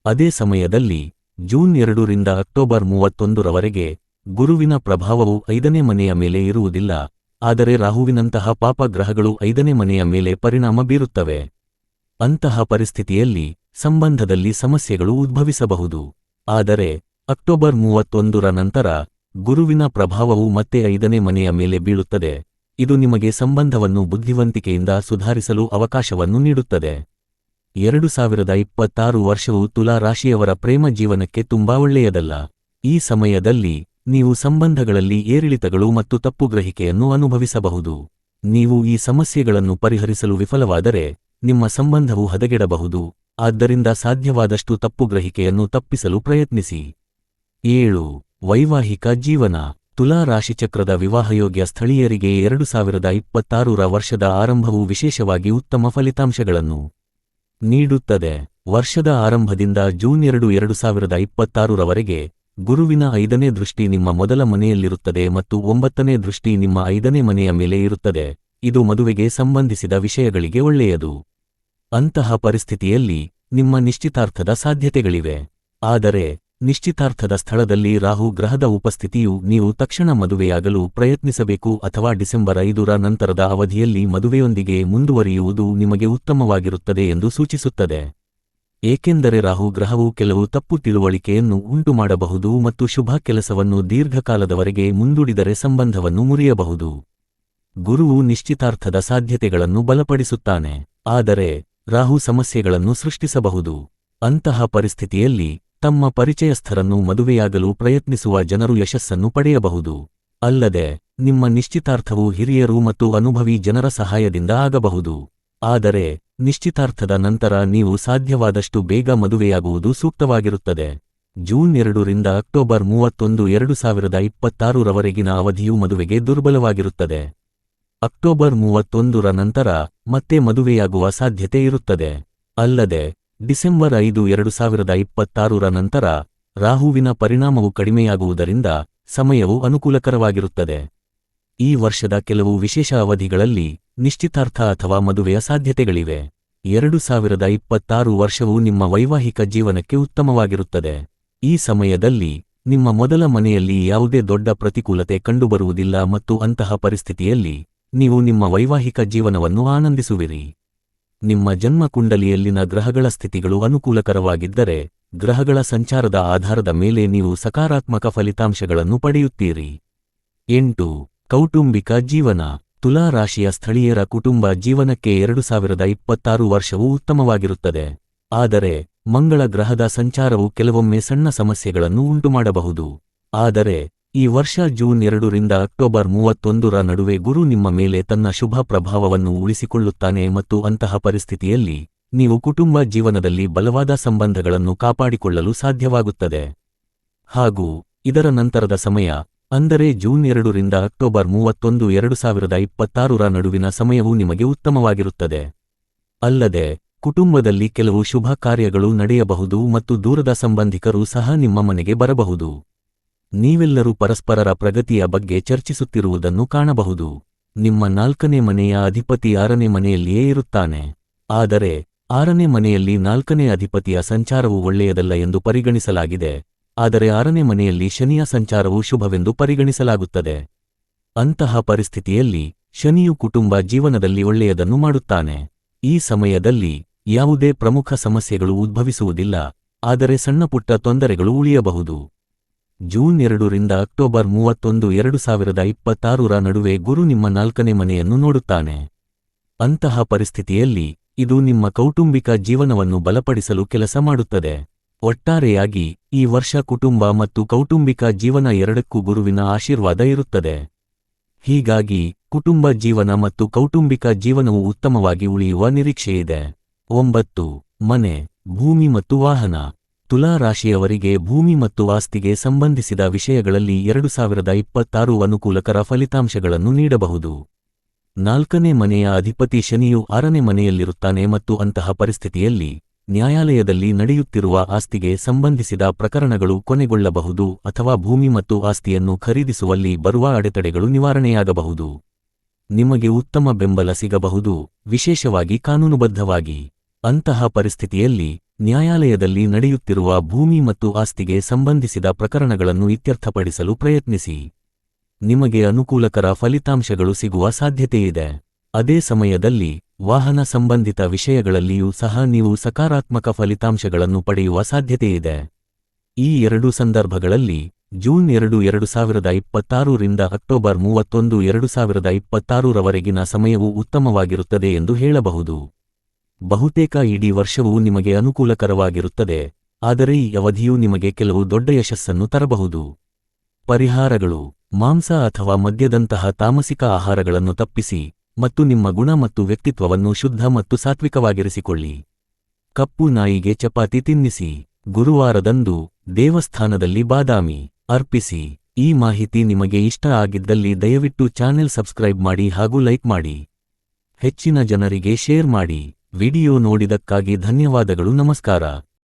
ಅದೇ ಸಮಯದಲ್ಲಿ, ಜೂನ್ ಎರಡರಿಂದ ಅಕ್ಟೋಬರ್ ಮೂವತ್ತೊಂದರವರೆಗೆ, ಗುರುವಿನ ಪ್ರಭಾವವು ಐದನೇ ಮನೆಯ ಮೇಲೆ ಇರುವುದಿಲ್ಲ, ಆದರೆ ರಾಹುವಿನಂತಹ ಪಾಪಗ್ರಹಗಳು ಐದನೇ ಮನೆಯ ಮೇಲೆ ಪರಿಣಾಮ ಬೀರುತ್ತವೆ. ಅಂತಹ ಪರಿಸ್ಥಿತಿಯಲ್ಲಿ ಸಂಬಂಧದಲ್ಲಿ ಸಮಸ್ಯೆಗಳು ಉದ್ಭವಿಸಬಹುದು. ಆದರೆ, ಅಕ್ಟೋಬರ್ ಮೂವತ್ತೊಂದರ ನಂತರ, ಗುರುವಿನ ಪ್ರಭಾವವು ಮತ್ತೆ ಐದನೇ ಮನೆಯ ಮೇಲೆ ಬೀಳುತ್ತದೆ. ಇದು ನಿಮಗೆ ಸಂಬಂಧವನ್ನು ಬುದ್ಧಿವಂತಿಕೆಯಿಂದ ಸುಧಾರಿಸಲು ಅವಕಾಶವನ್ನು ನೀಡುತ್ತದೆ. ಎರಡು ಸಾವಿರದ ಇಪ್ಪತ್ತಾರು ವರ್ಷವು ತುಲಾ ರಾಶಿಯವರ ಪ್ರೇಮ ಜೀವನಕ್ಕೆ ತುಂಬಾ ಒಳ್ಳೆಯದಲ್ಲ. ಈ ಸಮಯದಲ್ಲಿ ನೀವು ಸಂಬಂಧಗಳಲ್ಲಿ ಏರಿಳಿತಗಳು ಮತ್ತು ತಪ್ಪುಗ್ರಹಿಕೆಯನ್ನು ಅನುಭವಿಸಬಹುದು. ನೀವು ಈ ಸಮಸ್ಯೆಗಳನ್ನು ಪರಿಹರಿಸಲು ವಿಫಲವಾದರೆ ನಿಮ್ಮ ಸಂಬಂಧವು ಹದಗೆಡಬಹುದು. ಆದ್ದರಿಂದ ಸಾಧ್ಯವಾದಷ್ಟು ತಪ್ಪುಗ್ರಹಿಕೆಯನ್ನು ತಪ್ಪಿಸಲು ಪ್ರಯತ್ನಿಸಿ. ಏಳು. ವೈವಾಹಿಕ ಜೀವನ. ತುಲಾ ರಾಶಿಚಕ್ರದ ವಿವಾಹಯೋಗ್ಯ ಸ್ಥಳೀಯರಿಗೆ ಎರಡು ಸಾವಿರದ ಇಪ್ಪತ್ತಾರರ ವರ್ಷದ ಆರಂಭವು ವಿಶೇಷವಾಗಿ ಉತ್ತಮ ಫಲಿತಾಂಶಗಳನ್ನು ನೀಡುತ್ತದೆ. ವರ್ಷದ ಆರಂಭದಿಂದ ಜೂನ್ ಎರಡು ಎರಡು ಸಾವಿರದ ಇಪ್ಪತ್ತಾರರವರೆಗೆ ಗುರುವಿನ ಐದನೇ ದೃಷ್ಟಿ ನಿಮ್ಮ ಮೊದಲ ಮನೆಯಲ್ಲಿರುತ್ತದೆ ಮತ್ತು ಒಂಬತ್ತನೇ ದೃಷ್ಟಿ ನಿಮ್ಮ ಐದನೇ ಮನೆಯ ಮೇಲೆ ಇರುತ್ತದೆ. ಇದು ಮದುವೆಗೆ ಸಂಬಂಧಿಸಿದ ವಿಷಯಗಳಿಗೆ ಒಳ್ಳೆಯದು. ಅಂತಹ ಪರಿಸ್ಥಿತಿಯಲ್ಲಿ ನಿಮ್ಮ ನಿಶ್ಚಿತಾರ್ಥದ ಸಾಧ್ಯತೆಗಳಿವೆ. ಆದರೆ ನಿಶ್ಚಿತಾರ್ಥದ ಸ್ಥಳದಲ್ಲಿ ರಾಹು ಗ್ರಹದ ಉಪಸ್ಥಿತಿಯು ನೀವು ತಕ್ಷಣ ಮದುವೆಯಾಗಲು ಪ್ರಯತ್ನಿಸಬೇಕು ಅಥವಾ ಡಿಸೆಂಬರ್ ಐದರ ನಂತರದ ಅವಧಿಯಲ್ಲಿ ಮದುವೆಯೊಂದಿಗೆ ಮುಂದುವರಿಯುವುದು ನಿಮಗೆ ಉತ್ತಮವಾಗಿರುತ್ತದೆ ಎಂದು ಸೂಚಿಸುತ್ತದೆ. ಏಕೆಂದರೆ ರಾಹು ಗ್ರಹವು ಕೆಲವು ತಪ್ಪು ತಿಳುವಳಿಕೆಯನ್ನು ಉಂಟುಮಾಡಬಹುದು ಮತ್ತು ಶುಭ ಕೆಲಸವನ್ನು ದೀರ್ಘಕಾಲದವರೆಗೆ ಮುಂದೂಡಿದರೆ ಸಂಬಂಧವನ್ನು ಮುರಿಯಬಹುದು. ಗುರುವು ನಿಶ್ಚಿತಾರ್ಥದ ಸಾಧ್ಯತೆಗಳನ್ನು ಬಲಪಡಿಸುತ್ತಾನೆ, ಆದರೆ ರಾಹು ಸಮಸ್ಯೆಗಳನ್ನು ಸೃಷ್ಟಿಸಬಹುದು. ಅಂತಹ ಪರಿಸ್ಥಿತಿಯಲ್ಲಿ ತಮ್ಮ ಪರಿಚಯಸ್ಥರನ್ನು ಮದುವೆಯಾಗಲು ಪ್ರಯತ್ನಿಸುವ ಜನರು ಯಶಸ್ಸನ್ನು ಪಡೆಯಬಹುದು. ಅಲ್ಲದೆ, ನಿಮ್ಮ ನಿಶ್ಚಿತಾರ್ಥವು ಹಿರಿಯರು ಮತ್ತು ಅನುಭವಿ ಜನರ ಸಹಾಯದಿಂದ ಆಗಬಹುದು. ಆದರೆ, ನಿಶ್ಚಿತಾರ್ಥದ ನಂತರ ನೀವು ಸಾಧ್ಯವಾದಷ್ಟು ಬೇಗ ಮದುವೆಯಾಗುವುದು ಸೂಕ್ತವಾಗಿರುತ್ತದೆ. ಜೂನ್ ಎರಡರಿಂದ ಅಕ್ಟೋಬರ್ ಮೂವತ್ತೊಂದು ಎರಡು ಸಾವಿರದ ಇಪ್ಪತ್ತಾರರವರೆಗಿನ ಅವಧಿಯು ಮದುವೆಗೆ ದುರ್ಬಲವಾಗಿರುತ್ತದೆ. ಅಕ್ಟೋಬರ್ ಮೂವತ್ತೊಂದರ ನಂತರ ಮತ್ತೆ ಮದುವೆಯಾಗುವ ಸಾಧ್ಯತೆ ಇರುತ್ತದೆ. ಅಲ್ಲದೆ ಡಿಸೆಂಬರ್ ಐದು, ಎರಡು ಸಾವಿರದ ಇಪ್ಪತ್ತಾರರ ನಂತರ ರಾಹುವಿನ ಪರಿಣಾಮವು ಕಡಿಮೆಯಾಗುವುದರಿಂದ ಸಮಯವು ಅನುಕೂಲಕರವಾಗಿರುತ್ತದೆ. ಈ ವರ್ಷದ ಕೆಲವು ವಿಶೇಷ ಅವಧಿಗಳಲ್ಲಿ ನಿಶ್ಚಿತಾರ್ಥ ಅಥವಾ ಮದುವೆಯ ಸಾಧ್ಯತೆಗಳಿವೆ. ಎರಡು ಸಾವಿರದ ಇಪ್ಪತ್ತಾರು ವರ್ಷವು ನಿಮ್ಮ ವೈವಾಹಿಕ ಜೀವನಕ್ಕೆ ಉತ್ತಮವಾಗಿರುತ್ತದೆ. ಈ ಸಮಯದಲ್ಲಿ ನಿಮ್ಮ ಮೊದಲ ಮನೆಯಲ್ಲಿ ಯಾವುದೇ ದೊಡ್ಡ ಪ್ರತಿಕೂಲತೆ ಕಂಡುಬರುವುದಿಲ್ಲ ಮತ್ತು ಅಂತಹ ಪರಿಸ್ಥಿತಿಯಲ್ಲಿ ನೀವು ನಿಮ್ಮ ವೈವಾಹಿಕ ಜೀವನವನ್ನು ಆನಂದಿಸುವಿರಿ. ನಿಮ್ಮ ಜನ್ಮಕುಂಡಲಿಯಲ್ಲಿನ ಗ್ರಹಗಳ ಸ್ಥಿತಿಗಳು ಅನುಕೂಲಕರವಾಗಿದ್ದರೆ, ಗ್ರಹಗಳ ಸಂಚಾರದ ಆಧಾರದ ಮೇಲೆ ನೀವು ಸಕಾರಾತ್ಮಕ ಫಲಿತಾಂಶಗಳನ್ನು ಪಡೆಯುತ್ತೀರಿ. ಎಂಟು, ಕೌಟುಂಬಿಕ ಜೀವನ. ತುಲಾ ರಾಶಿಯ ಸ್ಥಳೀಯರ ಕುಟುಂಬ ಜೀವನಕ್ಕೆ ಎರಡು ಸಾವಿರದ ಇಪ್ಪತ್ತಾರು ವರ್ಷವು ಉತ್ತಮವಾಗಿರುತ್ತದೆ. ಆದರೆ, ಮಂಗಳ ಗ್ರಹದ ಸಂಚಾರವು ಕೆಲವೊಮ್ಮೆ ಸಣ್ಣ ಸಮಸ್ಯೆಗಳನ್ನು ಉಂಟುಮಾಡಬಹುದು. ಆದರೆ ಈ ವರ್ಷ ಜೂನ್ ಎರಡರಿಂದ ಅಕ್ಟೋಬರ್ ಮೂವತ್ತೊಂದರ ನಡುವೆ ಗುರು ನಿಮ್ಮ ಮೇಲೆ ತನ್ನ ಶುಭ ಪ್ರಭಾವವನ್ನು ಉಳಿಸಿಕೊಳ್ಳುತ್ತಾನೆ ಮತ್ತು ಅಂತಹ ಪರಿಸ್ಥಿತಿಯಲ್ಲಿ ನೀವು ಕುಟುಂಬ ಜೀವನದಲ್ಲಿ ಬಲವಾದ ಸಂಬಂಧಗಳನ್ನು ಕಾಪಾಡಿಕೊಳ್ಳಲು ಸಾಧ್ಯವಾಗುತ್ತದೆ. ಹಾಗೂ ಇದರ ನಂತರದ ಸಮಯ, ಅಂದರೆ ಜೂನ್ ಎರಡರಿಂದ ಅಕ್ಟೋಬರ್ ಮೂವತ್ತೊಂದು ಎರಡು ಸಾವಿರದ ಇಪ್ಪತ್ತಾರರ ನಡುವಿನ ಸಮಯವು ನಿಮಗೆ ಉತ್ತಮವಾಗಿರುತ್ತದೆ. ಅಲ್ಲದೆ, ಕುಟುಂಬದಲ್ಲಿ ಕೆಲವು ಶುಭ ಕಾರ್ಯಗಳು ನಡೆಯಬಹುದು ಮತ್ತು ದೂರದ ಸಂಬಂಧಿಕರು ಸಹ ನಿಮ್ಮ ಮನೆಗೆ ಬರಬಹುದು. ನೀವೆಲ್ಲರೂ ಪರಸ್ಪರರ ಪ್ರಗತಿಯ ಬಗ್ಗೆ ಚರ್ಚಿಸುತ್ತಿರುವುದನ್ನು ಕಾಣಬಹುದು. ನಿಮ್ಮ ನಾಲ್ಕನೇ ಮನೆಯ ಅಧಿಪತಿ ಆರನೇ ಮನೆಯಲ್ಲಿಯೇ ಇರುತ್ತಾನೆ. ಆದರೆ, ಆರನೇ ಮನೆಯಲ್ಲಿ ನಾಲ್ಕನೇ ಅಧಿಪತಿಯ ಸಂಚಾರವು ಒಳ್ಳೆಯದಲ್ಲ ಎಂದು ಪರಿಗಣಿಸಲಾಗಿದೆ. ಆದರೆ ಆರನೇ ಮನೆಯಲ್ಲಿ ಶನಿಯ ಸಂಚಾರವು ಶುಭವೆಂದು ಪರಿಗಣಿಸಲಾಗುತ್ತದೆ. ಅಂತಹ ಪರಿಸ್ಥಿತಿಯಲ್ಲಿ, ಶನಿಯು ಕುಟುಂಬ ಜೀವನದಲ್ಲಿ ಒಳ್ಳೆಯದನ್ನು ಮಾಡುತ್ತಾನೆ. ಈ ಸಮಯದಲ್ಲಿ, ಯಾವುದೇ ಪ್ರಮುಖ ಸಮಸ್ಯೆಗಳು ಉದ್ಭವಿಸುವುದಿಲ್ಲ. ಆದರೆ ಸಣ್ಣಪುಟ್ಟ ತೊಂದರೆಗಳು ಉಳಿಯಬಹುದು. ಜೂನ್ ಎರಡರಿಂದ ಅಕ್ಟೋಬರ್ ಮೂವತ್ತೊಂದು ಎರಡು ಸಾವಿರದ ಇಪ್ಪತ್ತಾರರ ನಡುವೆ ಗುರು ನಿಮ್ಮ ನಾಲ್ಕನೇ ಮನೆಯನ್ನು ನೋಡುತ್ತಾನೆ. ಅಂತಹ ಪರಿಸ್ಥಿತಿಯಲ್ಲಿ, ಇದು ನಿಮ್ಮ ಕೌಟುಂಬಿಕ ಜೀವನವನ್ನು ಬಲಪಡಿಸಲು ಕೆಲಸ ಮಾಡುತ್ತದೆ. ಒಟ್ಟಾರೆಯಾಗಿ, ಈ ವರ್ಷ ಕುಟುಂಬ ಮತ್ತು ಕೌಟುಂಬಿಕ ಜೀವನ ಎರಡಕ್ಕೂ ಗುರುವಿನ ಆಶೀರ್ವಾದ ಇರುತ್ತದೆ. ಹೀಗಾಗಿ, ಕುಟುಂಬ ಜೀವನ ಮತ್ತು ಕೌಟುಂಬಿಕ ಜೀವನವು ಉತ್ತಮವಾಗಿ ಉಳಿಯುವ ನಿರೀಕ್ಷೆಯಿದೆ. ಒಂಬತ್ತು, ಮನೆ, ಭೂಮಿ ಮತ್ತು ವಾಹನ. ತುಲಾ ರಾಶಿಯವರಿಗೆ ಭೂಮಿ ಮತ್ತು ಆಸ್ತಿಗೆ ಸಂಬಂಧಿಸಿದ ವಿಷಯಗಳಲ್ಲಿ ಎರಡು ಸಾವಿರದ ಇಪ್ಪತ್ತಾರು ಅನುಕೂಲಕರ ಫಲಿತಾಂಶಗಳನ್ನು ನೀಡಬಹುದು. ನಾಲ್ಕನೇ ಮನೆಯ ಅಧಿಪತಿ ಶನಿಯು ಆರನೇ ಮನೆಯಲ್ಲಿರುತ್ತಾನೆ ಮತ್ತು ಅಂತಹ ಪರಿಸ್ಥಿತಿಯಲ್ಲಿ ನ್ಯಾಯಾಲಯದಲ್ಲಿ ನಡೆಯುತ್ತಿರುವ ಆಸ್ತಿಗೆ ಸಂಬಂಧಿಸಿದ ಪ್ರಕರಣಗಳು ಕೊನೆಗೊಳ್ಳಬಹುದು ಅಥವಾ ಭೂಮಿ ಮತ್ತು ಆಸ್ತಿಯನ್ನು ಖರೀದಿಸುವಲ್ಲಿ ಬರುವ ಅಡೆತಡೆಗಳು ನಿವಾರಣೆಯಾಗಬಹುದು. ನಿಮಗೆ ಉತ್ತಮ ಬೆಂಬಲ ಸಿಗಬಹುದು, ವಿಶೇಷವಾಗಿ ಕಾನೂನುಬದ್ಧವಾಗಿ. ಅಂತಹ ಪರಿಸ್ಥಿತಿಯಲ್ಲಿ ನ್ಯಾಯಾಲಯದಲ್ಲಿ ನಡೆಯುತ್ತಿರುವ ಭೂಮಿ ಮತ್ತು ಆಸ್ತಿಗೆ ಸಂಬಂಧಿಸಿದ ಪ್ರಕರಣಗಳನ್ನು ಇತ್ಯರ್ಥಪಡಿಸಲು ಪ್ರಯತ್ನಿಸಿ. ನಿಮಗೆ ಅನುಕೂಲಕರ ಫಲಿತಾಂಶಗಳು ಸಿಗುವ ಸಾಧ್ಯತೆಯಿದೆ. ಅದೇ ಸಮಯದಲ್ಲಿ, ವಾಹನ ಸಂಬಂಧಿತ ವಿಷಯಗಳಲ್ಲಿಯೂ ಸಹ ನೀವು ಸಕಾರಾತ್ಮಕ ಫಲಿತಾಂಶಗಳನ್ನು ಪಡೆಯುವ ಸಾಧ್ಯತೆಯಿದೆ. ಈ ಎರಡು ಸಂದರ್ಭಗಳಲ್ಲಿ, ಜೂನ್ ಎರಡು ಎರಡು ಸಾವಿರದ ಇಪ್ಪತ್ತಾರರಿಂದ ಅಕ್ಟೋಬರ್ ಮೂವತ್ತೊಂದು ಎರಡು ಸಾವಿರದ ಇಪ್ಪತ್ತಾರರವರೆಗಿನ ಸಮಯವು ಉತ್ತಮವಾಗಿರುತ್ತದೆ ಎಂದು ಹೇಳಬಹುದು. ಬಹುತೇಕ ಇಡೀ ವರ್ಷವೂ ನಿಮಗೆ ಅನುಕೂಲಕರವಾಗಿರುತ್ತದೆ, ಆದರೆ ಈ ಅವಧಿಯು ನಿಮಗೆ ಕೆಲವು ದೊಡ್ಡ ಯಶಸ್ಸನ್ನು ತರಬಹುದು. ಪರಿಹಾರಗಳು, ಮಾಂಸ ಅಥವಾ ಮದ್ಯದಂತಹ ತಾಮಸಿಕ ಆಹಾರಗಳನ್ನು ತಪ್ಪಿಸಿ ಮತ್ತು ನಿಮ್ಮ ಗುಣ ಮತ್ತು ವ್ಯಕ್ತಿತ್ವವನ್ನು ಶುದ್ಧ ಮತ್ತು ಸಾತ್ವಿಕವಾಗಿರಿಸಿಕೊಳ್ಳಿ. ಕಪ್ಪು ನಾಯಿಗೆ ಚಪಾತಿ ತಿನ್ನಿಸಿ, ಗುರುವಾರದಂದು ದೇವಸ್ಥಾನದಲ್ಲಿ ಬಾದಾಮಿ ಅರ್ಪಿಸಿ. ಈ ಮಾಹಿತಿ ನಿಮಗೆ ಇಷ್ಟ ಆಗಿದ್ದಲ್ಲಿ ದಯವಿಟ್ಟು ಚಾನೆಲ್ ಸಬ್ಸ್ಕ್ರೈಬ್ ಮಾಡಿ ಹಾಗೂ ಲೈಕ್ ಮಾಡಿ. ಹೆಚ್ಚಿನ ಜನರಿಗೆ ಶೇರ್ ಮಾಡಿ. ವಿಡಿಯೋ ನೋಡಿದಕ್ಕಾಗಿ ಧನ್ಯವಾದಗಳು ನಮಸ್ಕಾರ